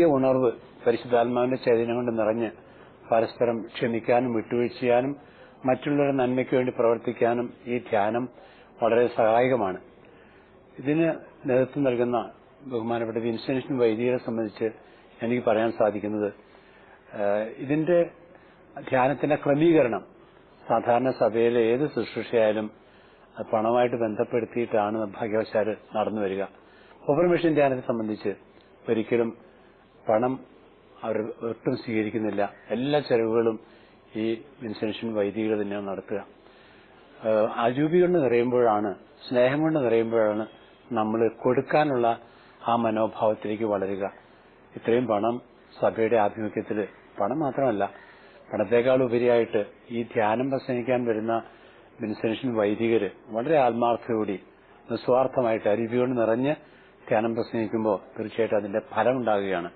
പുതിയ ഉണർവ് പരിശുദ്ധാത്മാവിന്റെ ചൈതന്യം കൊണ്ട് നിറഞ്ഞ് പരസ്പരം ക്ഷമിക്കാനും വിട്ടുവീഴ്ചയാനും മറ്റുള്ളവരുടെ നന്മയ്ക്ക് വേണ്ടി പ്രവർത്തിക്കാനും ഈ ധ്യാനം വളരെ സഹായകമാണ്. ഇതിന് നേതൃത്വം നൽകുന്ന ബഹുമാനപ്പെട്ട വിൻസെൻഷൻ വൈദികരെ സംബന്ധിച്ച് എനിക്ക് പറയാൻ സാധിക്കുന്നത് ഇതിന്റെ ധ്യാനത്തിന്റെ ക്രമീകരണം സാധാരണ സഭയിലെ ഏത് ശുശ്രൂഷയായാലും പണമായിട്ട് ബന്ധപ്പെടുത്തിയിട്ടാണ് ഭാഗ്യവശാൽ നടന്നു വരിക ധ്യാനത്തെ സംബന്ധിച്ച് ഒരിക്കലും പണം അവർ ഒട്ടും സ്വീകരിക്കുന്നില്ല. എല്ലാ ചെലവുകളും ഈ വിൻസെൻഷൻ വൈദികർ തന്നെയാണ് നടത്തുക. അജൂബി കൊണ്ട് നിറയുമ്പോഴാണ് സ്നേഹം കൊണ്ട് നിറയുമ്പോഴാണ് നമ്മൾ കൊടുക്കാനുള്ള ആ മനോഭാവത്തിലേക്ക് വളരുക. ഇത്രയും പണം സഭയുടെ ആഭിമുഖ്യത്തിൽ പണം മാത്രമല്ല പണത്തെക്കാൾ ഉപരിയായിട്ട് ഈ ധ്യാനം പ്രസംഗിക്കാൻ വരുന്ന വിൻസെൻഷൻ വൈദികര് വളരെ ആത്മാർത്ഥയോടി നിസ്വാർത്ഥമായിട്ട് അരുവി കൊണ്ട് നിറഞ്ഞ് ധ്യാനം പ്രസംഗിക്കുമ്പോൾ തീർച്ചയായിട്ടും അതിന്റെ ഫലം ഉണ്ടാകുകയാണ്.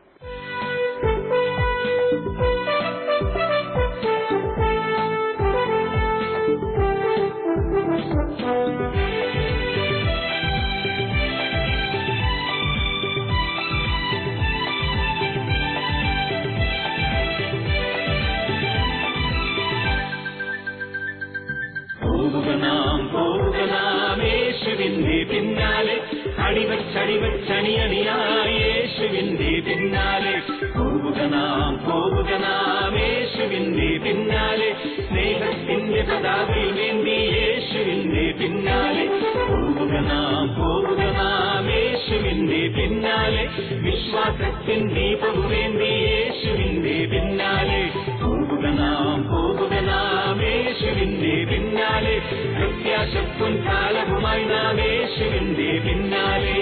വിശ്വാസത്തിൻ ദീപം വേണ്ടി യേശുവിന്റെ പിന്നാലെ. പോവുക നാം പോകുക നാം യേശുവിന്റെ പിന്നാലെ. പ്രത്യാശപ്പുൻ കാലവുമായി നാം യേശുവിന്റെ പിന്നാലെ.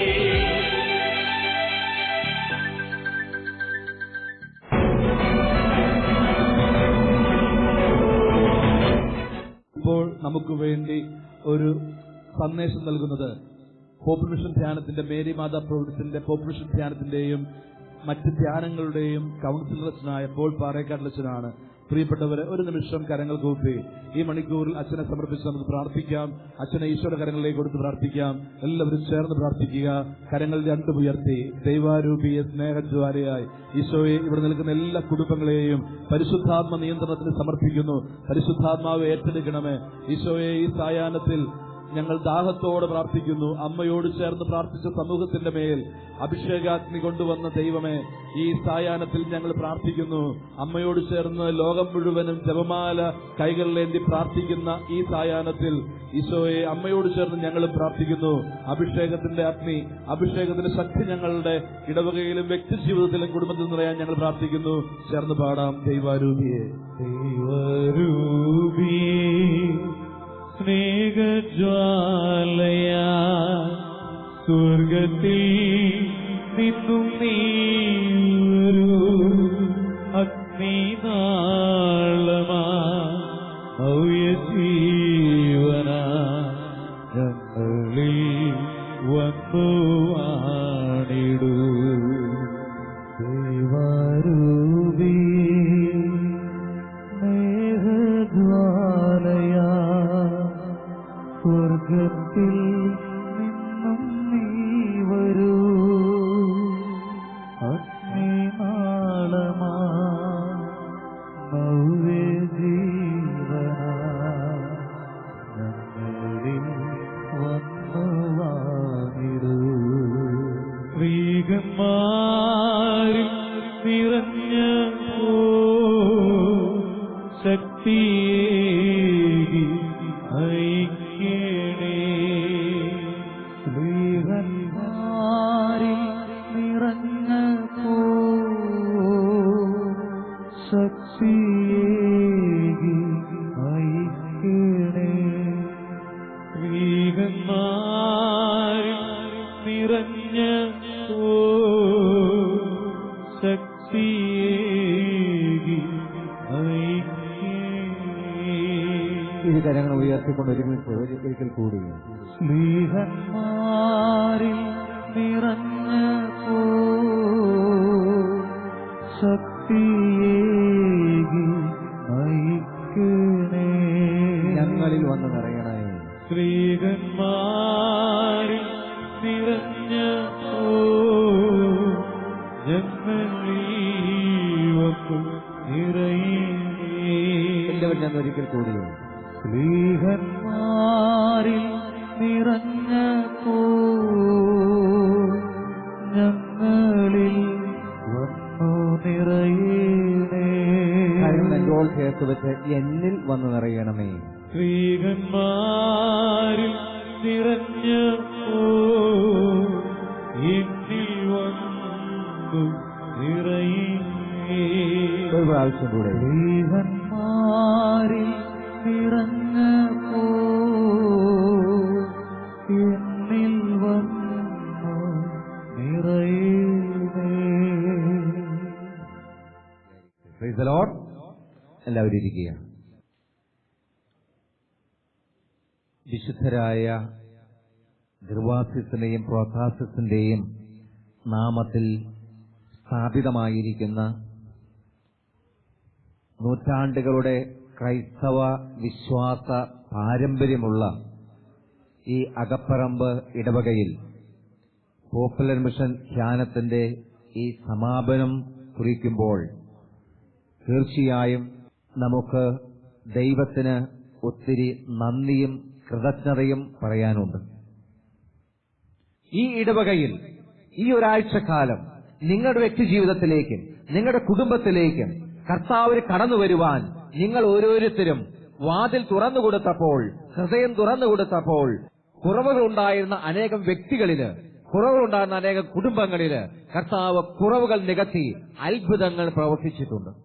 ഇപ്പോൾ നമുക്ക് വേണ്ടി ഒരു സന്ദേശം നൽകുന്നത് പോപ്പുലേഷൻ ധ്യാനത്തിന്റെ മേരി മാതാ പ്രൊവിഡൻസിന്റെ പോപ്പുലേഷൻ ധ്യാനത്തിന്റെയും മറ്റ് ധ്യാനങ്ങളുടെയും കൗൺസിലർസിനായ പോൾ പാറേക്കാട്ടിലച്ചനാണ് പ്രിയപ്പെട്ടവരെ ഒരു നിമിഷം കരങ്ങൾ കൂപ്പി. ഈ മണിക്കൂറിൽ അച്ഛനെ സമർപ്പിച്ച് നമുക്ക് പ്രാർത്ഥിക്കാം. അച്ഛനെ ഈശ്വര കരങ്ങളിലേക്ക് കൊടുത്ത് പ്രാർത്ഥിക്കാം. എല്ലാവരും ചേർന്ന് പ്രാർത്ഥിക്കുക. കരങ്ങൾ രണ്ടും ഉയർത്തി. ദൈവാരൂപിയെ സ്നേഹജ്വാലയായി. ഈശോയെ ഇവിടെ നിൽക്കുന്ന എല്ലാ കുടുംബങ്ങളെയും പരിശുദ്ധാത്മ നിയന്ത്രണത്തിന് സമർപ്പിക്കുന്നു. പരിശുദ്ധാത്മാവ് ഏറ്റെടുക്കണമേ. ഈശോയെ ഈ സായാഹ്നത്തിൽ ഞങ്ങൾ ദാഹത്തോടെ പ്രാർത്ഥിക്കുന്നു. അമ്മയോട് ചേർന്ന് പ്രാർത്ഥിച്ച സമൂഹത്തിന്റെ മേൽ അഭിഷേകാഗ്നി കൊണ്ടുവന്ന ദൈവമേ ഈ സായാഹ്നത്തിൽ ഞങ്ങൾ പ്രാർത്ഥിക്കുന്നു. അമ്മയോട് ചേർന്ന് ലോകം മുഴുവനും ജപമാല കൈകളിലേന്തി പ്രാർത്ഥിക്കുന്ന ഈ സായാഹ്നത്തിൽ ഈശോയെ അമ്മയോട് ചേർന്ന് ഞങ്ങൾ പ്രാർത്ഥിക്കുന്നു. അഭിഷേകത്തിന്റെ അഗ്നി അഭിഷേകത്തിന്റെ ശക്തി ഞങ്ങളുടെ ഇടവകയിലും വ്യക്തി ജീവിതത്തിലും കുടുംബത്തിൽ നിറയാൻ ഞങ്ങൾ പ്രാർത്ഥിക്കുന്നു. ചേർന്ന് പാടാം. ദൈവാരൂപിയെ ദൈവരൂപി. സ്നേഹജ്വാലയാ. സ്വർഗത്തിൽ നിന്നും നീ വന്ന് നിറയണേ ശ്രീകന്മാരിൽ നിറഞ്ഞ ഞാൻ ഒരിക്കൽ കൂടിയോ സ്ത്രീഹന്മാരിൽ നിറഞ്ഞ Lord. എല്ലാവരും ഇരിക്കുക വിശുദ്ധരായ ഗർവാസിസിന്റെയും പ്രോത്താസിസിന്റെയും നാമത്തിൽ സ്ഥാപിതമായിരിക്കുന്ന നൂറ്റാണ്ടുകളുടെ ക്രൈസ്തവ വിശ്വാസ പാരമ്പര്യമുള്ള ഈ അകപ്പറമ്പ് ഇടവകയിൽ പോപ്പുലർ മിഷൻ ധ്യാനത്തിന്റെ ഈ സമാപനം കുറിക്കുമ്പോൾ തീർച്ചയായും നമുക്ക് ദൈവത്തിന് ഒത്തിരി നന്ദിയും കൃതജ്ഞതയും പറയാനുണ്ട്. ഈ ഇടവകയിൽ ഈ ഒരാഴ്ചക്കാലം നിങ്ങളുടെ വ്യക്തി ജീവിതത്തിലേക്കും നിങ്ങളുടെ കുടുംബത്തിലേക്കും കർത്താവ് കടന്നു വരുവാൻ നിങ്ങൾ ഓരോരുത്തരും വാതിൽ തുറന്നു കൊടുത്തപ്പോൾ ഹൃദയം തുറന്നു കൊടുത്തപ്പോൾ കുറവുകളുണ്ടായിരുന്ന അനേകം വ്യക്തികളിൽ കുറവുകളുണ്ടായിരുന്ന അനേകം കുടുംബങ്ങളിൽ കർത്താവ് കുറവുകൾ നികത്തി അത്ഭുതങ്ങൾ പ്രവർത്തിച്ചിട്ടുണ്ട്.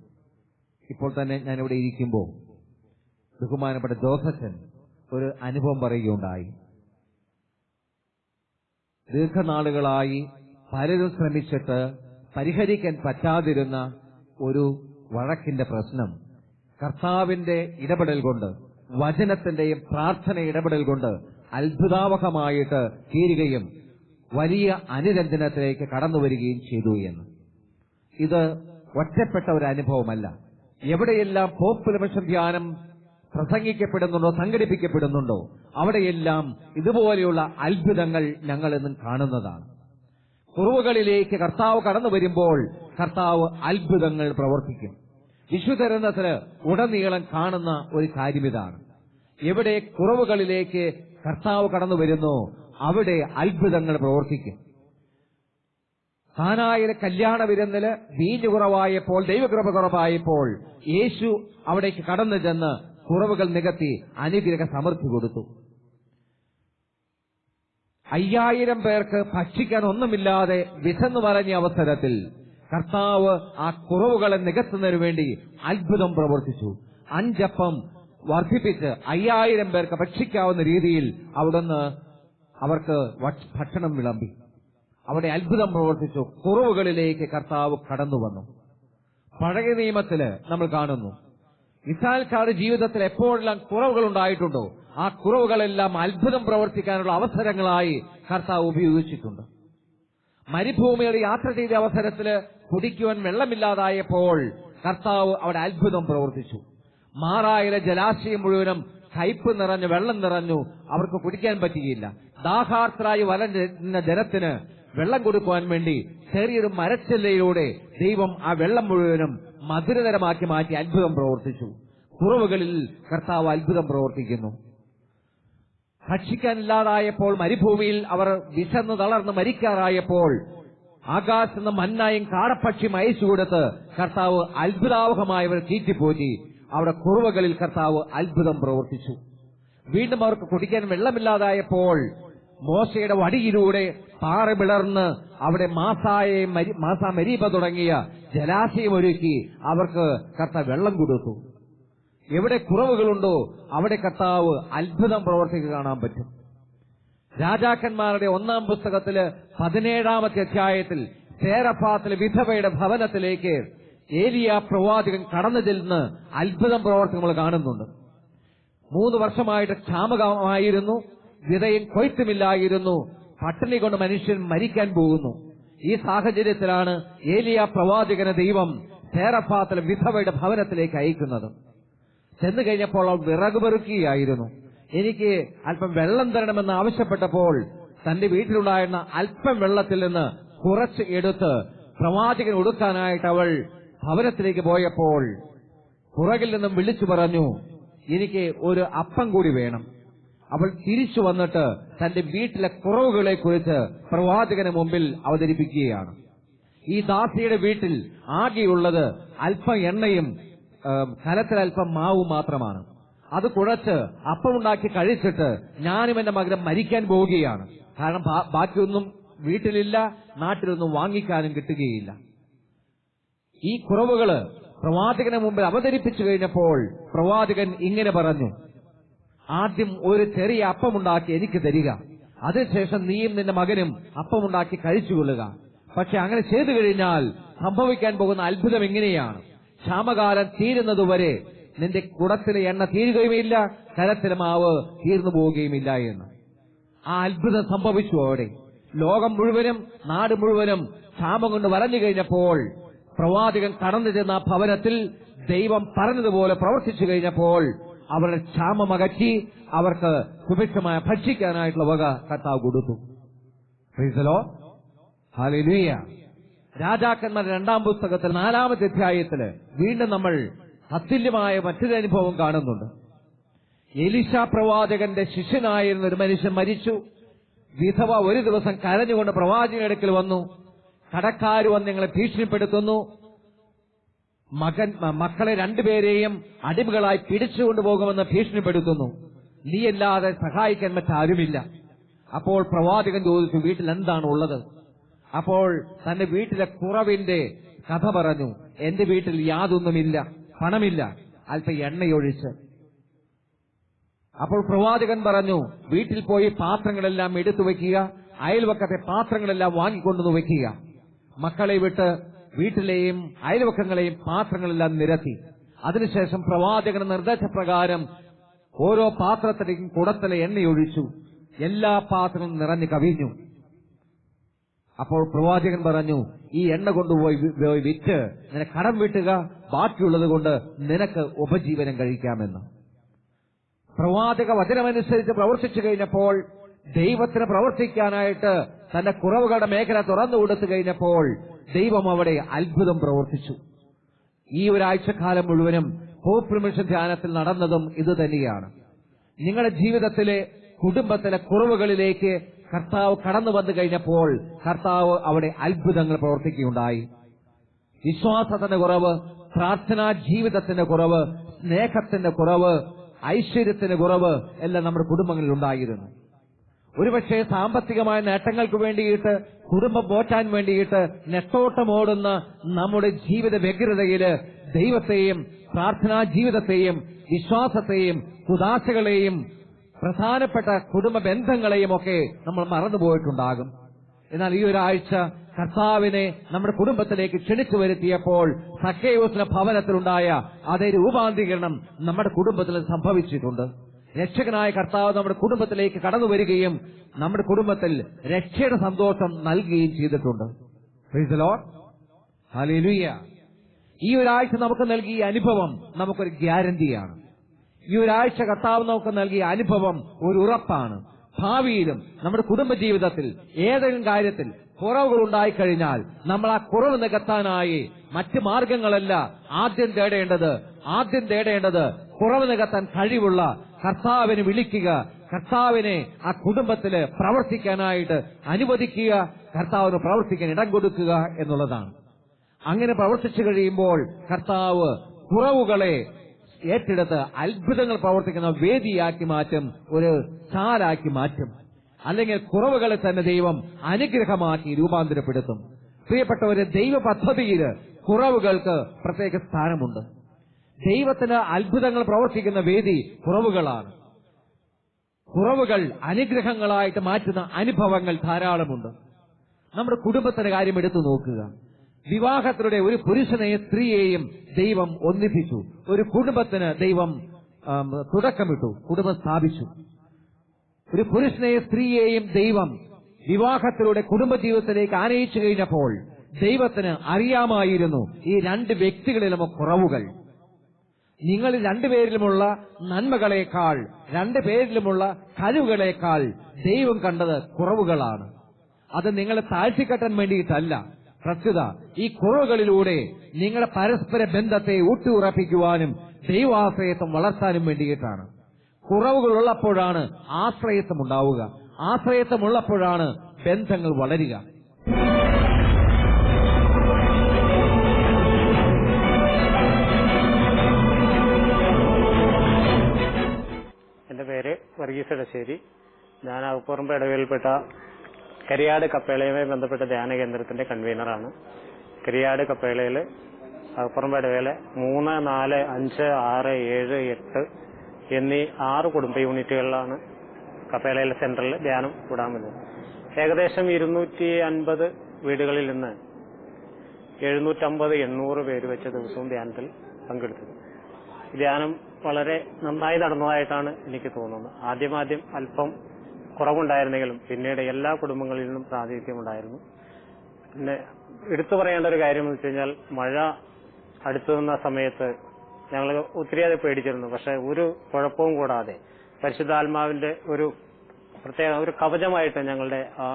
ഇപ്പോൾ തന്നെ ഞാൻ ഇവിടെ ഇരിക്കുമ്പോൾ ബഹുമാനപ്പെട്ട ജോസഫൻ ഒരു അനുഭവം പറയുകയുണ്ടായി. ദീർഘനാളുകളായി പലരും ശ്രമിച്ചിട്ട് പരിഹരിക്കാൻ പറ്റാതിരുന്ന ഒരു വഴക്കിന്റെ പ്രശ്നം. കർത്താവിന്റെ ഇടപെടൽ കൊണ്ട് വചനത്തിന്റെയും പ്രാർത്ഥന ഇടപെടൽ കൊണ്ട് അത്ഭുതാവഹമായിട്ട് തീരുകയും വലിയ അനുരഞ്ജനത്തിലേക്ക് കടന്നു വരികയും ചെയ്തു എന്ന്. ഇത് ഒറ്റപ്പെട്ട ഒരു അനുഭവമല്ല. എവിടെയെല്ലാം പോപ്പുലർ ധ്യാനം പ്രസംഗിക്കപ്പെടുന്നുണ്ടോ സംഘടിപ്പിക്കപ്പെടുന്നുണ്ടോ അവിടെയെല്ലാം ഇതുപോലെയുള്ള അത്ഭുതങ്ങൾ ഞങ്ങൾ ഇന്നും കാണുന്നതാണ്. കുറവുകളിലേക്ക് കർത്താവ് കടന്നു വരുമ്പോൾ കർത്താവ് അത്ഭുതങ്ങൾ പ്രവർത്തിക്കും. വിശുദ്ധരത്നത്തിന് ഉടനീളം കാണുന്ന ഒരു കാര്യം ഇതാണ് എവിടെ കുറവുകളിലേക്ക് കർത്താവ് കടന്നു വരുന്നു അവിടെ അത്ഭുതങ്ങൾ പ്രവർത്തിക്കും. കാനായിലെ കല്യാണ വിരുന്നിൽ വീഞ്ഞു കുറവായപ്പോൾ ദൈവകൃപ കുറവായപ്പോൾ യേശു അവിടേക്ക് കടന്നു ചെന്ന് കുറവുകൾ നികത്തി അനുഗ്രഹ സമൃദ്ധി കൊടുത്തു. അയ്യായിരം പേർക്ക് ഭക്ഷിക്കാൻ ഒന്നുമില്ലാതെ വിശന്നു പറഞ്ഞ അവസരത്തിൽ കർത്താവ് ആ കുറവുകളെ നികത്തുന്നതിനു വേണ്ടി അത്ഭുതം പ്രവർത്തിച്ചു. അഞ്ചപ്പം വർദ്ധിപ്പിച്ച് അയ്യായിരം പേർക്ക് ഭക്ഷിക്കാവുന്ന രീതിയിൽ അവിടുന്ന് അവർക്ക് ഭക്ഷ- ഭക്ഷണം വിളമ്പി. അവിടെ അത്ഭുതം പ്രവർത്തിച്ചു. കുറവുകളിലേക്ക് കർത്താവ് കടന്നു വന്നു പഴയ നിയമത്തിൽ നമ്മൾ കാണുന്നു. ഇസാൽക്കാട് ജീവിതത്തിൽ എപ്പോഴെല്ലാം കുറവുകൾ ഉണ്ടായിട്ടുണ്ടോ ആ കുറവുകളെല്ലാം അത്ഭുതം പ്രവർത്തിക്കാനുള്ള അവസരങ്ങളായി കർത്താവ് ഉപയോഗിച്ചിട്ടുണ്ട്. മരുഭൂമിയുടെ യാത്ര ചെയ്ത അവസരത്തിൽ കുടിക്കുവാൻ വെള്ളമില്ലാതായപ്പോൾ കർത്താവ് അവിടെ അത്ഭുതം പ്രവർത്തിച്ചു. മാറായിലെ ജലാശയം മുഴുവനും കയ്പ് നിറഞ്ഞു വെള്ളം നിറഞ്ഞു അവർക്ക് കുടിക്കാൻ പറ്റുകയില്ല. ദാഹാർത്തരായി വലഞ്ഞ ജനത്തിന് വെള്ളം കൊടുക്കുവാൻ വേണ്ടി ചെറിയൊരു മരച്ചെല്ലയിലൂടെ ദൈവം ആ വെള്ളം മുഴുവനും മധുരതരമാക്കി മാറ്റി അത്ഭുതം പ്രവർത്തിച്ചു. കുറവുകളിൽ കർത്താവ് അത്ഭുതം പ്രവർത്തിക്കുന്നു. ഭക്ഷിക്കാനില്ലാതായപ്പോൾ മരുഭൂമിയിൽ അവർ വിശന്ന് തളർന്ന് മരിക്കാറായപ്പോൾ ആകാശത്ത് നിന്ന് മന്നായും കാടപ്പക്ഷി അയച്ചു കൊടുത്ത് കർത്താവ് അത്ഭുതാവഹമായവർ തീറ്റിപ്പോറ്റി അവിടെ കുറവുകളിൽ കർത്താവ് അത്ഭുതം പ്രവർത്തിച്ചു. വീണ്ടും അവർക്ക് കുടിക്കാൻ വെള്ളമില്ലാതായപ്പോൾ മോശയുടെ വടിയിലൂടെ പാറ പിളർന്ന് അവിടെ മാസായ മാസ മരീപ തുടങ്ങിയ ജലാശയം ഒരുക്കി അവർക്ക് കർത്ത വെള്ളം കൊടുത്തു. എവിടെ കുറവുകളുണ്ടോ അവിടെ കർത്താവ് അത്ഭുതം പ്രവർത്തിക്കുക കാണാൻ പറ്റും. രാജാക്കന്മാരുടെ ഒന്നാം പുസ്തകത്തിൽ പതിനേഴാമത്തെ അധ്യായത്തിൽ സേരഫാത്തിലെ വിധവയുടെ ഭവനത്തിലേക്ക് ഏലിയ പ്രവാചകൻ കടന്നു ചെല്ലുന്ന അത്ഭുതം പ്രവർത്തനങ്ങൾ കാണുന്നുണ്ട്. മൂന്ന് വർഷമായിട്ട് ക്ഷാമകമായിരുന്നു വിതയും കൊയ്ത്തുമില്ലായിരുന്നു. പട്ടിണി കൊണ്ട് മനുഷ്യൻ മരിക്കാൻ പോകുന്നു. ഈ സാഹചര്യത്തിലാണ് ഏലിയ പ്രവാചകന ദൈവം സേറഫാത്തിലെ വിധവയുടെ ഭവനത്തിലേക്ക് അയക്കുന്നത്. ചെന്നു കഴിഞ്ഞപ്പോൾ അവൾ വിറക് പെറുക്കുകയായിരുന്നു. എനിക്ക് അല്പം വെള്ളം തരണമെന്ന് ആവശ്യപ്പെട്ടപ്പോൾ തന്റെ വീട്ടിലുണ്ടായിരുന്ന അല്പം വെള്ളത്തിൽ നിന്ന് കുറച്ച് എടുത്ത് പ്രവാചകൻ ഒടുക്കാനായിട്ട് അവൾ ഭവനത്തിലേക്ക് പോയപ്പോൾ പുറകിൽ നിന്നും വിളിച്ചു പറഞ്ഞു എനിക്ക് ഒരു അപ്പം കൂടി വേണം. അവൾ തിരിച്ചു വന്നിട്ട് തന്റെ വീട്ടിലെ കുറവുകളെ കുറിച്ച് പ്രവാചകന് മുമ്പിൽ അവതരിപ്പിക്കുകയാണ്. ഈ ദാസിയുടെ വീട്ടിൽ ആകെയുള്ളത് അല്പം എണ്ണയും അല്പം മാവും മാത്രമാണ്. അത് കുഴച്ച് അപ്പമുണ്ടാക്കി കഴിച്ചിട്ട് ഞാനും എന്റെ മകനും മരിക്കാൻ പോവുകയാണ്. കാരണം ബാക്കിയൊന്നും വീട്ടിലില്ല നാട്ടിലൊന്നും വാങ്ങിക്കാനും കിട്ടുകയില്ല. ഈ കുറവുകൾ പ്രവാചകന് മുമ്പിൽ അവതരിപ്പിച്ചു കഴിഞ്ഞപ്പോൾ പ്രവാചകൻ ഇങ്ങനെ പറഞ്ഞു ആദ്യം ഒരു ചെറിയ അപ്പമുണ്ടാക്കി എനിക്ക് തരിക. അതിനുശേഷം നീയും നിന്റെ മകനും അപ്പമുണ്ടാക്കി കഴിച്ചുകൊള്ളുക. പക്ഷെ അങ്ങനെ ചെയ്തു കഴിഞ്ഞാൽ സംഭവിക്കാൻ പോകുന്ന അത്ഭുതം എങ്ങനെയാണ് ക്ഷാമകാലം തീരുന്നതുവരെ നിന്റെ കുടത്തിലെ എണ്ണ തീരുകയുമില്ല കരത്തിലെ മാവ് തീർന്നു പോവുകയുമില്ല എന്ന്. ആ അത്ഭുതം സംഭവിച്ചു അവിടെ. ലോകം മുഴുവനും നാട് മുഴുവനും ക്ഷാമം കൊണ്ട് വരഞ്ഞു കഴിഞ്ഞപ്പോൾ പ്രവാചകൻ കടന്നു ചെന്ന ഭവനത്തിൽ ദൈവം പറഞ്ഞതുപോലെ പ്രവർത്തിച്ചു കഴിഞ്ഞപ്പോൾ അവരുടെ ക്ഷാമം അകറ്റി അവർക്ക് സുഭിക്ഷമായ ഭക്ഷിക്കാനായിട്ടുള്ള വക കർത്താവ് കൊടുത്തു. ഫ്രീസലോ. Hallelujah. രാജാക്കന്മാരുടെ രണ്ടാം പുസ്തകത്തിൽ നാലാമത്തെ അധ്യായത്തിൽ വീണ്ടും നമ്മൾ അത്തുല്യമായ മറ്റൊരു അനുഭവം കാണുന്നുണ്ട്. എലിശ പ്രവാചകന്റെ ശിഷ്യനായിരുന്ന ഒരു മനുഷ്യൻ മരിച്ചു. വിധവ ഒരു ദിവസം കരഞ്ഞുകൊണ്ട് പ്രവാചകന്റെ അടുക്കൽ വന്നു. കടക്കാർ വന്ന് ഭീഷണിപ്പെടുത്തുന്നു. മകൻ മക്കളെ രണ്ടുപേരെയും അടിമകളായി പിടിച്ചുകൊണ്ടുപോകുമെന്ന് ഭീഷണിപ്പെടുത്തുന്നു. നീയല്ലാതെ സഹായിക്കാൻ മറ്റാരുമില്ല. അപ്പോൾ പ്രവാചകൻ ചോദിച്ചു വീട്ടിൽ എന്താണ് ഉള്ളത്? അപ്പോൾ തന്റെ വീട്ടിലെ കുറവിന്റെ കഥ പറഞ്ഞു എന്റെ വീട്ടിൽ യാതൊന്നുമില്ല പണമില്ല അല്പ എണ്ണയൊഴിച്ച്. അപ്പോൾ പ്രവാചകൻ പറഞ്ഞു വീട്ടിൽ പോയി പാത്രങ്ങളെല്ലാം എടുത്തു വെക്കുക അയൽവക്കത്തെ പാത്രങ്ങളെല്ലാം വാങ്ങിക്കൊണ്ടുവന്ന് വെക്കുക മക്കളെ വിട്ട് വീട്ടിലെയും അയൽവക്കങ്ങളെയും പാത്രങ്ങളെല്ലാം നിരത്തി. അതിനുശേഷം പ്രവാചകന് നിർദ്ദേശപ്രകാരം ഓരോ പാത്രത്തിലേക്കും കുടത്തിലെ എണ്ണയൊഴിച്ചു. എല്ലാ പാത്രങ്ങളും നിറഞ്ഞു കവിഞ്ഞു. അപ്പോൾ പ്രവാചകൻ പറഞ്ഞു ഈ എണ്ണ കൊണ്ടുപോയി പോയി വിറ്റ് നിനക്ക് കടം വീട്ടുക. ബാക്കിയുള്ളത് കൊണ്ട് നിനക്ക് ഉപജീവനം കഴിക്കാമെന്ന്. പ്രവാചക വചനമനുസരിച്ച് പ്രവർത്തിച്ചു കഴിഞ്ഞപ്പോൾ ദൈവത്തിന് പ്രവർത്തിക്കാനായിട്ട് തന്റെ കുറവുകളുടെ മേഖല തുറന്നു കൊടുത്തു കഴിഞ്ഞപ്പോൾ ദൈവം അവിടെ അത്ഭുതം പ്രവർത്തിച്ചു. ഈ ഒരാഴ്ചക്കാലം മുഴുവനും ഹോപ്പ് മിഷൻ ധ്യാനത്തിൽ നടന്നതും ഇത് തന്നെയാണ്. നിങ്ങളുടെ ജീവിതത്തിലെ കുടുംബത്തിലെ കുറവുകളിലേക്ക് കർത്താവ് കടന്നു വന്നു കഴിഞ്ഞപ്പോൾ കർത്താവ് അവിടെ അത്ഭുതങ്ങൾ പ്രവർത്തിക്കുകയുണ്ടായി. വിശ്വാസത്തിന്റെ കുറവ് പ്രാർത്ഥനാ ജീവിതത്തിന്റെ കുറവ് സ്നേഹത്തിന്റെ കുറവ് ഐശ്വര്യത്തിന്റെ കുറവ് എല്ലാം നമ്മുടെ കുടുംബങ്ങളിൽ ഉണ്ടായിരുന്നു. ഒരുപക്ഷെ സാമ്പത്തികമായ നേട്ടങ്ങൾക്ക് വേണ്ടിയിട്ട് കുടുംബം പോറ്റാൻ വേണ്ടിയിട്ട് നെട്ടോട്ടമോടുന്ന നമ്മുടെ ജീവിത വ്യഗ്രതയിൽ ദൈവത്തെയും പ്രാർത്ഥനാ ജീവിതത്തെയും വിശ്വാസത്തെയും കുദാശകളെയും പ്രധാനപ്പെട്ട കുടുംബ ബന്ധങ്ങളെയും ഒക്കെ നമ്മൾ മറന്നുപോയിട്ടുണ്ടാകും. എന്നാൽ ഈ ഒരാഴ്ച കർത്താവിനെ നമ്മുടെ കുടുംബത്തിലേക്ക് ക്ഷണിച്ചു വരുത്തിയപ്പോൾ സഖേയോസിന്റെ ഭവനത്തിലുണ്ടായ അതേ രൂപാന്തരീകരണം നമ്മുടെ കുടുംബത്തിൽ സംഭവിച്ചിട്ടുണ്ട്. രക്ഷകനായ കർത്താവ് നമ്മുടെ കുടുംബത്തിലേക്ക് കടന്നു വരികയും നമ്മുടെ കുടുംബത്തിൽ രക്ഷയുടെ സന്തോഷം നൽകുകയും ചെയ്തിട്ടുണ്ട്. ഈ ഒരാഴ്ച നമുക്ക് നൽകിയ അനുഭവം നമുക്കൊരു ഗ്യാരണ്ടിയാണ് ഈ ഒരാഴ്ച കർത്താവ് നമുക്ക് നൽകിയ അനുഭവം ഒരു ഉറപ്പാണ്. ഭാവിയിലും നമ്മുടെ കുടുംബ ജീവിതത്തിൽ ഏതെങ്കിലും കാര്യത്തിൽ കുറവുകൾ ഉണ്ടായിക്കഴിഞ്ഞാൽ നമ്മൾ ആ കുറവ് നികത്താനായി മറ്റ് മാർഗങ്ങളല്ല ആദ്യം തേടേണ്ടത്. ആദ്യം തേടേണ്ടത് കുറവ് നികത്താൻ കഴിവുള്ള കർത്താവിനെ വിളിക്കുക കർത്താവിനെ ആ കുടുംബത്തിൽ പ്രവർത്തിക്കാനായിട്ട് അനുവദിക്കുക കർത്താവിന് പ്രവർത്തിക്കാൻ ഇടം കൊടുക്കുക എന്നുള്ളതാണ്. അങ്ങനെ പ്രവർത്തിച്ചു കഴിയുമ്പോൾ കർത്താവ് കുറവുകളെ ഏറ്റെടുത്ത് അത്ഭുതങ്ങൾ പ്രവർത്തിക്കുന്ന വേദിയാക്കി മാറ്റും ഒരു ചാലാക്കി മാറ്റും. അല്ലെങ്കിൽ കുറവുകളെ തന്നെ ദൈവം അനുഗ്രഹമാക്കി രൂപാന്തരപ്പെടുത്തും. പ്രിയപ്പെട്ടവരെ ദൈവ പദ്ധതിയിൽ കുറവുകൾക്ക് പ്രത്യേക സ്ഥാനമുണ്ട്. ദൈവത്തിന് അത്ഭുതങ്ങൾ പ്രവർത്തിക്കുന്ന വേദി കുറവുകളാണ്. കുറവുകൾ അനുഗ്രഹങ്ങളായിട്ട് മാറ്റുന്ന അനുഭവങ്ങൾ ധാരാളമുണ്ട്. നമ്മുടെ കുടുംബത്തിന്റെ കാര്യം എടുത്തു നോക്കുക. വിവാഹത്തിലൂടെ ഒരു പുരുഷനെയും സ്ത്രീയെയും ദൈവം ഒന്നിപ്പിച്ചു. ഒരു കുടുംബത്തിന് ദൈവം തുടക്കമിട്ടു കുടുംബം സ്ഥാപിച്ചു. ഒരു പുരുഷനെയും സ്ത്രീയെയും ദൈവം വിവാഹത്തിലൂടെ കുടുംബജീവിതത്തിലേക്ക് ആനയിച്ചു കഴിഞ്ഞപ്പോൾ ദൈവത്തിന് അറിയാമായിരുന്നു ഈ രണ്ട് വ്യക്തികളിലും കുറവുകൾ. നിങ്ങൾ രണ്ടുപേരിലുമുള്ള നന്മകളേക്കാൾ രണ്ടുപേരിലുമുള്ള കഴിവുകളേക്കാൾ ദൈവം കണ്ടത് കുറവുകളാണ്. അത് നിങ്ങളെ താഴ്ത്തിക്കെട്ടാൻ വേണ്ടിയിട്ടല്ല. പ്രസ്തുത ഈ കുറവുകളിലൂടെ നിങ്ങളുടെ പരസ്പര ബന്ധത്തെ ഊട്ടിയുറപ്പിക്കുവാനും ദൈവാശ്രയത്വം വളർത്താനും വേണ്ടിയിട്ടാണ്. കുറവുകൾ ഉള്ളപ്പോഴാണ് ആശ്രയത്വം ഉണ്ടാവുക ആശ്രയത്വം ഉള്ളപ്പോഴാണ് ബന്ധങ്ങൾ വളരുക. എന്റെ പേര് വർഗീസ് ഇടശ്ശേരി ഞാൻ അവപ്പുറമ്പ് ഇടവേൽപ്പെട്ട കരിയാട് കപ്പേളയുമായി ബന്ധപ്പെട്ട ധ്യാന കേന്ദ്രത്തിന്റെ കൺവീനറാണ് കരിയാട് കപ്പേളയിൽ അവപ്പുറമ്പ് ഇടവേല മൂന്ന് നാല് അഞ്ച് ആറ് ഏഴ് എട്ട് എന്നീ ആറ് കുടുംബ യൂണിറ്റുകളിലാണ് കപ്പേളയിലെ സെന്ററിൽ ധ്യാനം കൂടാൻ വരുന്നത് ഏകദേശം ഇരുന്നൂറ്റി അൻപത് വീടുകളിൽ നിന്ന് എഴുന്നൂറ്റമ്പത് എണ്ണൂറ് പേര് വെച്ച ദിവസവും ധ്യാനത്തിൽ പങ്കെടുത്തത്. ധ്യാനം വളരെ നന്നായി നടന്നതായിട്ടാണ് എനിക്ക് തോന്നുന്നത്. ആദ്യമാദ്യം അല്പം കുറവുണ്ടായിരുന്നെങ്കിലും പിന്നീട് എല്ലാ കുടുംബങ്ങളിൽ നിന്നും പ്രാതിനിധ്യമുണ്ടായിരുന്നു. പിന്നെ എടുത്തു പറയേണ്ട ഒരു കാര്യം എന്ന് വെച്ച് കഴിഞ്ഞാൽ മഴ അടുത്തു നിന്ന സമയത്ത് ഞങ്ങൾ ഒത്തിരിയേറെ പേടിച്ചിരുന്നു. പക്ഷെ ഒരു കുഴപ്പവും കൂടാതെ പരിശുദ്ധാത്മാവിന്റെ ഒരു പ്രത്യേക ഒരു കവചമായിട്ട് ഞങ്ങളുടെ ആ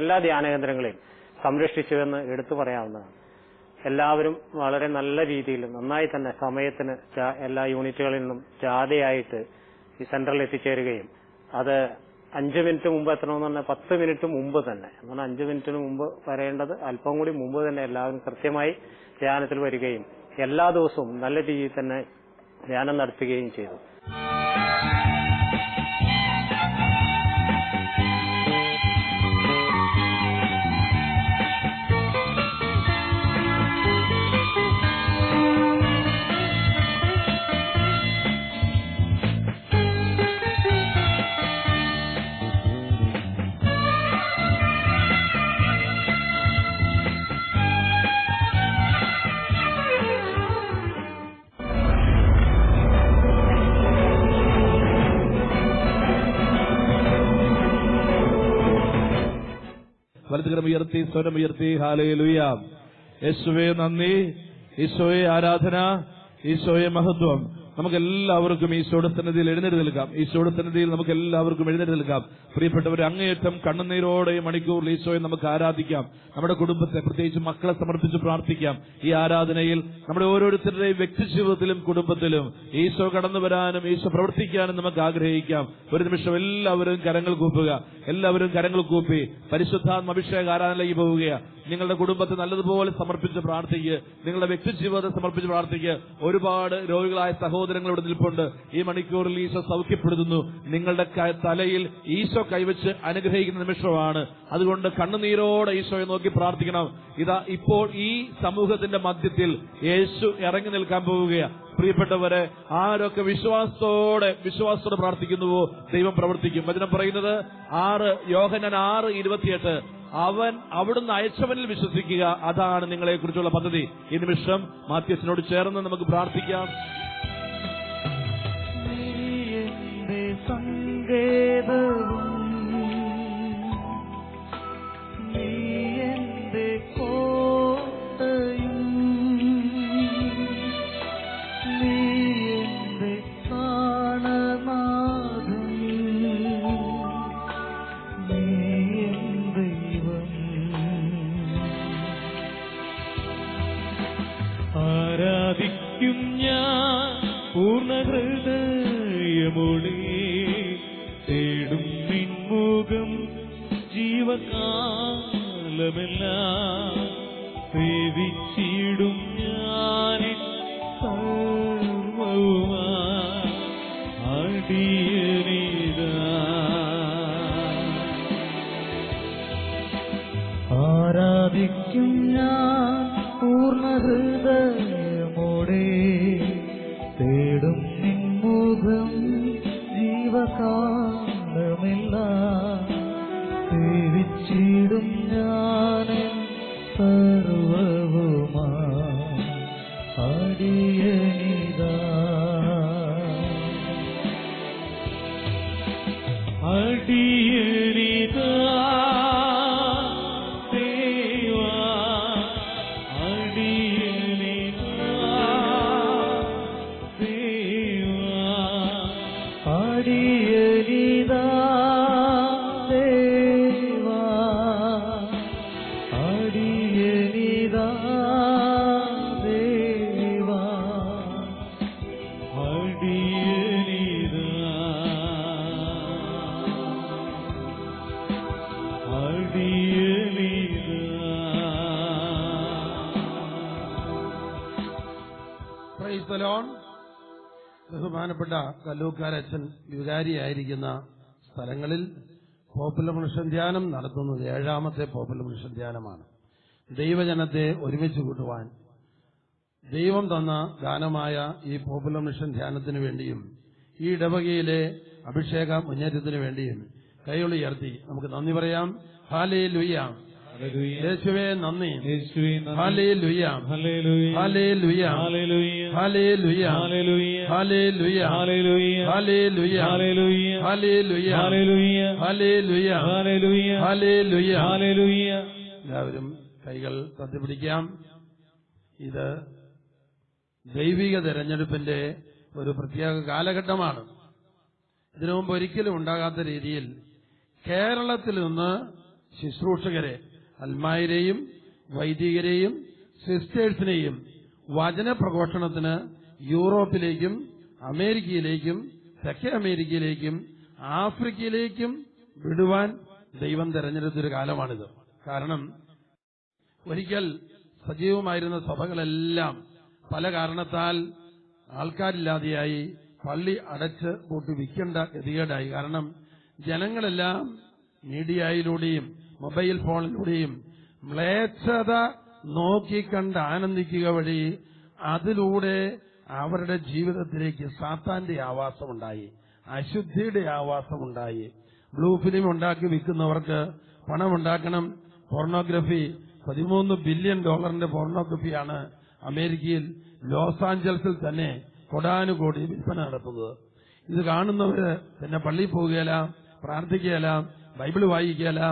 എല്ലാ ധ്യാന കേന്ദ്രങ്ങളെയും സംരക്ഷിച്ചുവെന്ന് എടുത്തു പറയാവുന്നതാണ്. എല്ലാവരും വളരെ നല്ല രീതിയിൽ നന്നായി തന്നെ സമയത്തിന് എല്ലാ യൂണിറ്റുകളിൽ നിന്നും ജാഥയായിട്ട് ഈ സെന്ററിൽ എത്തിച്ചേരുകയും അത് അഞ്ച് മിനിറ്റ് മുമ്പ് എത്തണമെന്ന് പറഞ്ഞാൽ പത്ത് മിനിറ്റ് മുമ്പ് തന്നെ. എന്നാൽ അഞ്ച് മിനിറ്റിന് മുമ്പ് വരേണ്ടത് അല്പം കൂടി മുമ്പ് തന്നെ എല്ലാവരും കൃത്യമായി ധ്യാനത്തിൽ വരികയും എല്ലാ ദിവസവും നല്ല രീതിയിൽ തന്നെ ധ്യാനം നടത്തുകയും ചെയ്തു. ഉയർത്തി സ്വരം ഉയർത്തി. ഹാലേ ലുയ യേശുവെ നന്ദി. ഈശോയെ ആരാധന. ഈശോയെ മഹത്വം. നമുക്ക് എല്ലാവർക്കും ഈശോയുടെ സന്നിധിയിൽ എഴുന്നേറ്റ് നിൽക്കാം. ഈശോയുടെ സന്നിധിയിൽ നമുക്ക് എല്ലാവർക്കും എഴുന്നേറ്റ് നിൽക്കാം. പ്രിയപ്പെട്ടവർ അങ്ങേയറ്റം കണ്ണുനീരോടെ ഈ മണിക്കൂറിൽ ഈശോയെ നമുക്ക് ആരാധിക്കാം. നമ്മുടെ കുടുംബത്തെ പ്രത്യേകിച്ച് മക്കളെ സമർപ്പിച്ച് പ്രാർത്ഥിക്കാം. ഈ ആരാധനയിൽ നമ്മുടെ ഓരോരുത്തരുടെയും വ്യക്തി ജീവിതത്തിലും കുടുംബത്തിലും ഈശോ കടന്നു വരാനും ഈശോ പ്രവർത്തിക്കാനും നമുക്ക് ആഗ്രഹിക്കാം. ഒരു നിമിഷം എല്ലാവരും കരങ്ങൾ കൂപ്പുക. എല്ലാവരും കരങ്ങൾ കൂപ്പി. പരിശുദ്ധാത്മ അഭിഷേക ആരാധനയിലേക്ക് പോവുകയാണ്. നിങ്ങളുടെ കുടുംബത്തെ നല്ലതുപോലെ സമർപ്പിച്ച് പ്രാർത്ഥിക്കുക. നിങ്ങളുടെ വ്യക്തി ജീവിതത്തെ സമർപ്പിച്ച് പ്രാർത്ഥിക്കുക. ഒരുപാട് രോഗികളായ സഹോദരങ്ങൾ ഇവിടെ നിൽപ്പുണ്ട്. ഈ മണിക്കൂറിൽ ഈശോ സൗഖ്യപ്പെടുത്തുന്നു. നിങ്ങളുടെ തലയിൽ ഈശോ കൈവച്ച് അനുഗ്രഹിക്കുന്ന നിമിഷമാണ്. അതുകൊണ്ട് കണ്ണുനീരോടെ ഈശോയെ നോക്കി പ്രാർത്ഥിക്കണം. ഇതാ ഇപ്പോൾ ഈ സമൂഹത്തിന്റെ മധ്യത്തിൽ യേശു ഇറങ്ങി നിൽക്കാൻ പോവുകയാണ് പ്രിയപ്പെട്ടവരെ ആരൊക്കെ വിശ്വാസത്തോടെ വിശ്വാസത്തോടെ പ്രാർത്ഥിക്കുന്നുവോ ദൈവം പ്രവർത്തിക്കും. വചനം പറയുന്നത് ആറ് യോഹനൻ ആറ് ഇരുപത്തിയെട്ട്. അവൻ അവിടുന്ന് അയച്ചവനിൽ വിശ്വസിക്കുക. അതാണ് നിങ്ങളെ കുറിച്ചുള്ള പദ്ധതി. ഈ നിമിഷം മാത്യസിനോട് ചേർന്ന് നമുക്ക് പ്രാർത്ഥിക്കാം. table പ്രൈസലോൺ ബഹുമാനപ്പെട്ട കല്ലൂക്കാരച്ഛൻ വികാരിയായിരിക്കുന്ന സ്ഥലങ്ങളിൽ പോപ്പുലർ മനുഷ്യൻ ധ്യാനം നടത്തുന്നത് ഏഴാമത്തെ പോപ്പുലർ മനുഷ്യൻ ധ്യാനമാണ്. ദൈവജനത്തെ ഒരുമിച്ച് കൂട്ടുവാൻ ദൈവം തന്ന ദാനമായ ഈ പോപ്പുലർ മിഷൻ ധ്യാനത്തിന് വേണ്ടിയും ഈ ഇടവകയിലെ അഭിഷേക മുന്നേറ്റത്തിന് വേണ്ടിയും കൈയുയർത്തി നമുക്ക് നന്ദി പറയാം. ഹാലേ ലുയ്യാം യേശുവേ നന്ദി. ഹാലേ. ഹാലേ. ഹാലേ. ഹാലേ. ഹാലേ. ഹാലേ. ഹാലേ. ഹാലേ. എല്ലാവരും കൈകൾ തത്തിപ്പിടിക്കാം ഇത് ദൈവിക തെരഞ്ഞെടുപ്പിന്റെ ഒരു പ്രത്യേക കാലഘട്ടമാണ് ഇതിനു മുമ്പ് ഒരിക്കലും ഉണ്ടാകാത്ത രീതിയിൽ കേരളത്തിൽ നിന്ന് ശുശ്രൂഷകരെ അൽമായരെയും വൈദികരെയും സിസ്റ്റേഴ്സിനെയും വചന പ്രഘോഷണത്തിന് യൂറോപ്പിലേക്കും അമേരിക്കയിലേക്കും തെക്കേ അമേരിക്കയിലേക്കും ആഫ്രിക്കയിലേക്കും വിടുവാൻ ദൈവം തെരഞ്ഞെടുത്തൊരു കാലമാണിത്. കാരണം ഒരിക്കൽ സജീവമായിരുന്ന സഭകളെല്ലാം പല കാരണത്താൽ ആൾക്കാരില്ലാതെയായി പള്ളി അടച്ച് പൂട്ടി വിൽക്കേണ്ട ഗതികേടായി. കാരണം ജനങ്ങളെല്ലാം മീഡിയയിലൂടെയും മൊബൈൽ ഫോണിലൂടെയും മ്ലേച്ഛത നോക്കിക്കണ്ട് ആനന്ദിക്കുക വഴി അതിലൂടെ അവരുടെ ജീവിതത്തിലേക്ക് സാത്താന്റെ ആവാസമുണ്ടായി അശുദ്ധിയുടെ ആവാസമുണ്ടായി. ബ്ലൂ ഫിലിം ഉണ്ടാക്കി വിൽക്കുന്നവർക്ക് പണമുണ്ടാക്കണം. പോർണോഗ്രഫി പതിമൂന്ന് ബില്യൺ ഡോളറിന്റെ പോർണോഗ്രഫിയാണ് അമേരിക്കയിൽ ലോസ് ആഞ്ചൽസിൽ തന്നെ കൊടാനുകോടി വിൽപ്പന നടത്തുന്നത്. ഇത് കാണുന്നവര് പിന്നെ പള്ളിയിൽ പോവുകയല്ല പ്രാർത്ഥിക്കുകയല്ല ബൈബിൾ വായിക്കുകയില്ല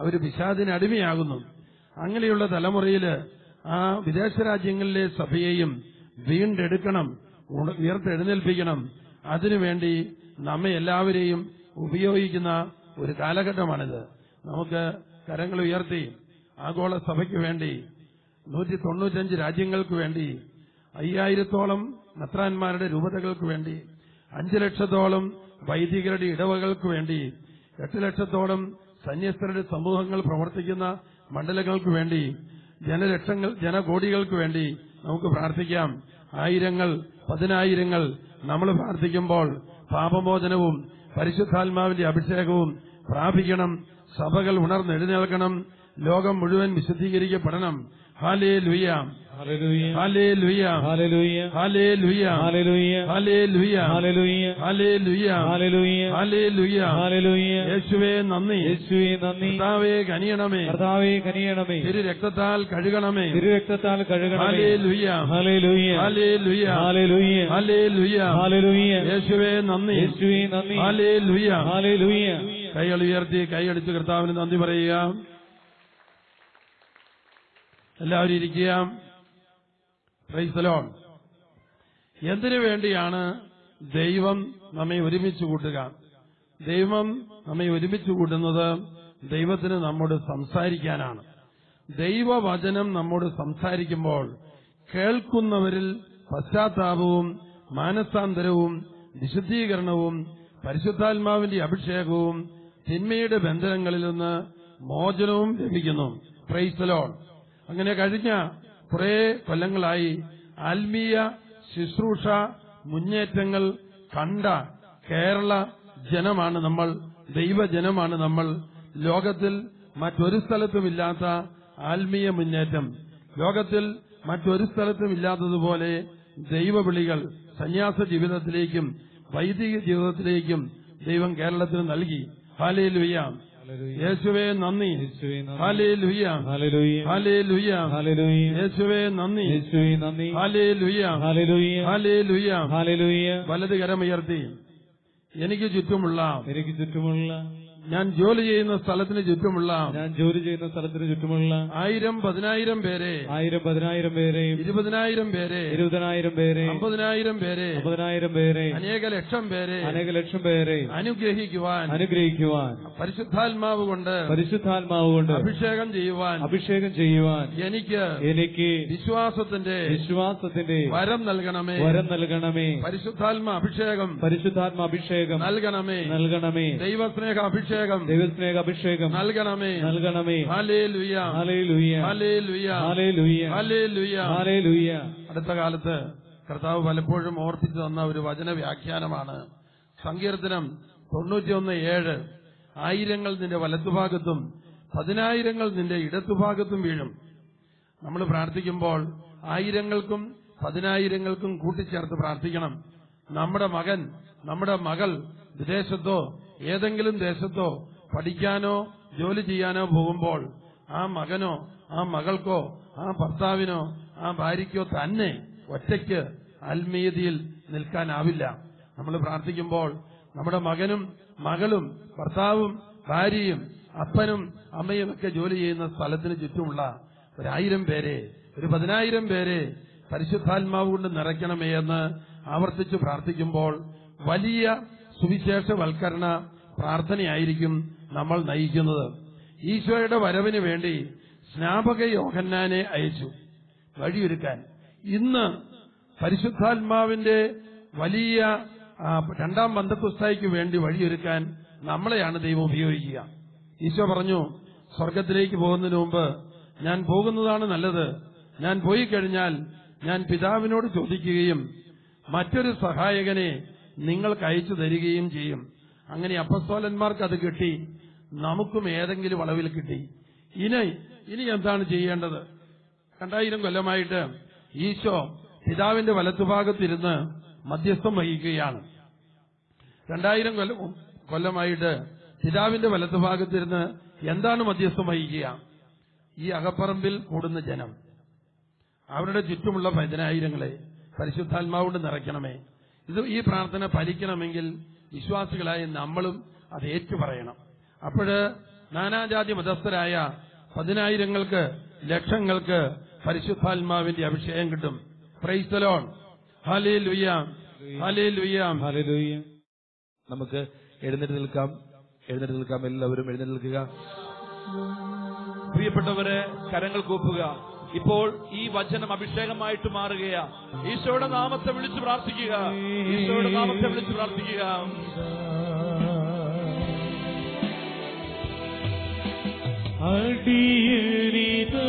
അവർ പിശാദിന് അടിമയാകുന്നു. അങ്ങനെയുള്ള തലമുറയിൽ ആ വിദേശ രാജ്യങ്ങളിലെ സഭയെയും വീണ്ടെടുക്കണം ഉയർത്തെഴുന്നേൽപ്പിക്കണം. അതിനുവേണ്ടി നമ്മെ എല്ലാവരെയും ഉപയോഗിക്കുന്ന ഒരു കാലഘട്ടമാണിത്. നമുക്ക് കരങ്ങൾ ഉയർത്തി ആഗോള സഭയ്ക്ക് വേണ്ടി നൂറ്റി തൊണ്ണൂറ്റഞ്ച് രാജ്യങ്ങൾക്ക് വേണ്ടി അയ്യായിരത്തോളം നത്രാന്മാരുടെ രൂപതകൾക്ക് വേണ്ടി അഞ്ചു ലക്ഷത്തോളം വൈദികരുടെ ഇടവകൾക്ക് വേണ്ടി എട്ട് ലക്ഷത്തോളം സന്യസ്തരുടെ സമൂഹങ്ങൾ പ്രവർത്തിക്കുന്ന മണ്ഡലങ്ങൾക്ക് വേണ്ടി ജനലക്ഷങ്ങൾ ജനകോടികൾക്ക് വേണ്ടി നമുക്ക് പ്രാർത്ഥിക്കാം. ആയിരങ്ങൾ പതിനായിരങ്ങൾ നമ്മൾ പ്രാർത്ഥിക്കുമ്പോൾ പാപമോചനവും പരിശുദ്ധാത്മാവിന്റെ അഭിഷേകവും പ്രാപിക്കണം. സഭകൾ ഉണർന്നെഴുന്നേൽക്കണം. ലോകം മുഴുവൻ വിശദീകരിക്കപ്പെടണം ഹാലേ ലുയ്യാം യേശുവേ നന്ദി യേശുവേ നന്ദി കർത്താവേ കനിയണമേ കർത്താവേ കനിയണമേ കഴുകണമേ യേശുവേ നന്ദി യേശുവേ നന്ദി കൈകൾ ഉയർത്തി കൈയടിച്ച് കർത്താവിന് നന്ദി പറയുക എല്ലാവരും ഇരിക്കുക പ്രൈസലോൺ എന്തിനു വേണ്ടിയാണ് ദൈവം നമ്മെ ഒരുമിച്ച് കൂട്ടുക? ദൈവം നമ്മെ ഒരുമിച്ച് കൂട്ടുന്നത് ദൈവത്തിന് നമ്മോട് സംസാരിക്കാനാണ്. ദൈവവചനം നമ്മോട് സംസാരിക്കുമ്പോൾ കേൾക്കുന്നവരിൽ പശ്ചാത്താപവും മാനസാന്തരവും വിശുദ്ധീകരണവും പരിശുദ്ധാത്മാവിന്റെ അഭിഷേകവും തിന്മയുടെ ബന്ധനങ്ങളിൽ നിന്ന് മോചനവും ലഭിക്കുന്നു. പ്രൈസലോൺ അങ്ങനെ കഴിഞ്ഞ കുറെ കൊല്ലങ്ങളായി ആത്മീയ ശുശ്രൂഷ മുന്നേറ്റങ്ങൾ കണ്ട കേരള ജനമാണ് നമ്മൾ ദൈവജനമാണ് നമ്മൾ. ലോകത്തിൽ മറ്റൊരു സ്ഥലത്തുമില്ലാത്ത ആത്മീയ മുന്നേറ്റം. ലോകത്തിൽ മറ്റൊരു സ്ഥലത്തും ഇല്ലാത്തതുപോലെ ദൈവവിളികൾ സന്യാസ ജീവിതത്തിലേക്കും വൈദിക ജീവിതത്തിലേക്കും ദൈവം കേരളത്തിന് നൽകി. ഹാലയിൽ ലുയ്യാം യേശുവേ നന്ദി. ഹലേ ലുയ ഹലേ ലുയ യേശുവേ നന്ദി. യേശുവേ നന്ദി. ഹലേ ലുയ ഹലേ ലുയ ഹലേ ലുയ ഹലേ ലുയ വലത് കരമുയർത്തി എനിക്ക് ചുറ്റുമുള്ള എനിക്ക് ചുറ്റുമുള്ള ഞാൻ ജോലി ചെയ്യുന്ന സ്ഥലത്തിന് ചുറ്റുമുള്ള ഞാൻ ജോലി ചെയ്യുന്ന സ്ഥലത്തിന് ചുറ്റുമുള്ള ആയിരം പതിനായിരം പേരെ ആയിരം പതിനായിരം പേരെ ഇരുപതിനായിരം പേരെ ഇരുപതിനായിരം പേരെ അമ്പതിനായിരം പേരെ അമ്പതിനായിരം പേരെ അനേക ലക്ഷം പേരെ അനേക ലക്ഷം പേരെ അനുഗ്രഹിക്കുവാൻ അനുഗ്രഹിക്കുവാൻ പരിശുദ്ധാത്മാവ് കൊണ്ട് പരിശുദ്ധാത്മാവ് കൊണ്ട് അഭിഷേകം ചെയ്യുവാൻ അഭിഷേകം ചെയ്യുവാൻ എനിക്ക് എനിക്ക് വിശ്വാസത്തിന്റെ വിശ്വാസത്തിന്റെ വരം നൽകണമേ. വരം നൽകണമേ. പരിശുദ്ധാത്മ അഭിഷേകം പരിശുദ്ധാത്മ അഭിഷേകം നൽകണമേ. നൽകണമേ. ദൈവസ്നേഹ അഭിഷേകം ദൈവസ്നേഹ. അഭിഷേകം. നൽകണമേ. നൽകണമേ. ഹാലേ ലുയ്യ ലുയ ഹാലേ ലുയ്യ ഹലേ ഹാലേ ലുയ്യ ലുയ അടുത്ത കാലത്ത് കർത്താവ് പലപ്പോഴും ഓർപ്പിച്ചു തന്ന ഒരു വചന വ്യാഖ്യാനമാണ് സങ്കീർത്തനം തൊണ്ണൂറ്റിയൊന്ന് ഏഴ്. ആയിരങ്ങൾ നിന്റെ വലത്തുഭാഗത്തും പതിനായിരങ്ങൾ നിന്റെ ഇടത്തുഭാഗത്തും വീഴും. നമ്മൾ പ്രാർത്ഥിക്കുമ്പോൾ ആയിരങ്ങൾക്കും പതിനായിരങ്ങൾക്കും കൂട്ടിച്ചേർത്ത് പ്രാർത്ഥിക്കണം. നമ്മുടെ മകൻ നമ്മുടെ മകൾ വിദേശത്തോ ഏതെങ്കിലും ദേശത്തോ പഠിക്കാനോ ജോലി ചെയ്യാനോ പോകുമ്പോൾ ആ മകനോ ആ മകൾക്കോ ആ ഭർത്താവിനോ ആ ഭാര്യയ്ക്കോ തന്നെ ഒറ്റയ്ക്ക് ആത്മീയതയിൽ നിൽക്കാനാവില്ല. നമ്മൾ പ്രാർത്ഥിക്കുമ്പോൾ നമ്മുടെ മകനും മകളും ഭർത്താവും ഭാര്യയും അപ്പനും അമ്മയും ഒക്കെ ജോലി ചെയ്യുന്ന സ്ഥലത്തിന് ചുറ്റുമുള്ള ഒരായിരം പേരെ ഒരു പതിനായിരം പേരെ പരിശുദ്ധാത്മാവ് കൊണ്ട് നിറയ്ക്കണമേ എന്ന് ആവർത്തിച്ച് പ്രാർത്ഥിക്കുമ്പോൾ വലിയ സുവിശേഷവൽക്കരണ പ്രാർത്ഥനയായിരിക്കും നമ്മൾ നയിക്കുന്നത്. ഈശോയുടെ വരവിന് വേണ്ടി സ്നാപക യോഹന്നാനെ അയച്ചു. വഴിയൊരുക്കാൻ. ഇന്ന് പരിശുദ്ധാത്മാവിന്റെ വലിയ രണ്ടാം ബന്ധപുസ്തകയ്ക്ക് വേണ്ടി വഴിയൊരുക്കാൻ നമ്മളെയാണ് ദൈവം ഉപയോഗിക്കുക. ഈശോ പറഞ്ഞു സ്വർഗത്തിലേക്ക് പോകുന്നതിന് മുമ്പ് ഞാൻ പോകുന്നതാണ് നല്ലത്. ഞാൻ പോയി കഴിഞ്ഞാൽ ഞാൻ പിതാവിനോട് ചോദിക്കുകയും മറ്റൊരു സഹായകനെ നിങ്ങൾക്ക് അയച്ചു തരികയും ചെയ്യും. അങ്ങനെ അപ്പസ്തോലന്മാർക്ക് അത് കിട്ടി. നമുക്കും ഏതെങ്കിലും അളവിൽ കിട്ടി. ഇനി ഇനി എന്താണ് ചെയ്യേണ്ടത്? രണ്ടായിരം കൊല്ലമായിട്ട് ഈശോ പിതാവിന്റെ വലത്തുഭാഗത്തിരുന്ന് മധ്യസ്ഥം വഹിക്കുകയാണ്. രണ്ടായിരം കൊല്ലം കൊല്ലമായിട്ട് പിതാവിന്റെ വലത്തുഭാഗത്തിരുന്ന് എന്താണ് മധ്യസ്ഥം വഹിക്കുക? ഈ അകപ്പറമ്പിൽ കൂടുന്ന ജനം. അവരുടെ ചുറ്റുമുള്ള പതിനായിരങ്ങളെ പരിശുദ്ധാത്മാവുകൊണ്ട് നിറയ്ക്കണമേ. ഇത് ഈ പ്രാർത്ഥന ഫലിക്കണമെങ്കിൽ വിശ്വാസികളായ നമ്മളും അത് ഏറ്റുപറയണം. അപ്പോഴ് നാനാജാതി മതസ്ഥരായ പതിനായിരങ്ങൾക്ക് ലക്ഷങ്ങൾക്ക് പരിശുദ്ധാത്മാവിന്റെ അഭിഷേകം കിട്ടും. പ്രൈസലോൺ ഹലേ ലുയാം ഹലേ ലുയാം ഹലേ ലുയാം നമുക്ക് എഴുന്നേറ്റ് നിൽക്കാം. എഴുന്നേറ്റ് നിൽക്കാം. എല്ലാവരും എഴുന്നേറ്റ് നിൽക്കുക. പ്രിയപ്പെട്ടവരെ കരങ്ങൾ കൂപ്പുക. ഇപ്പോൾ ഈ വചനം അഭിഷേകമായിട്ട് മാറുകയാ. ഈശോയുടെ നാമത്തെ വിളിച്ചു പ്രാർത്ഥിക്കുക. ഈശോയുടെ നാമത്തെ വിളിച്ചു പ്രാർത്ഥിക്കുക. അടിയനിതാ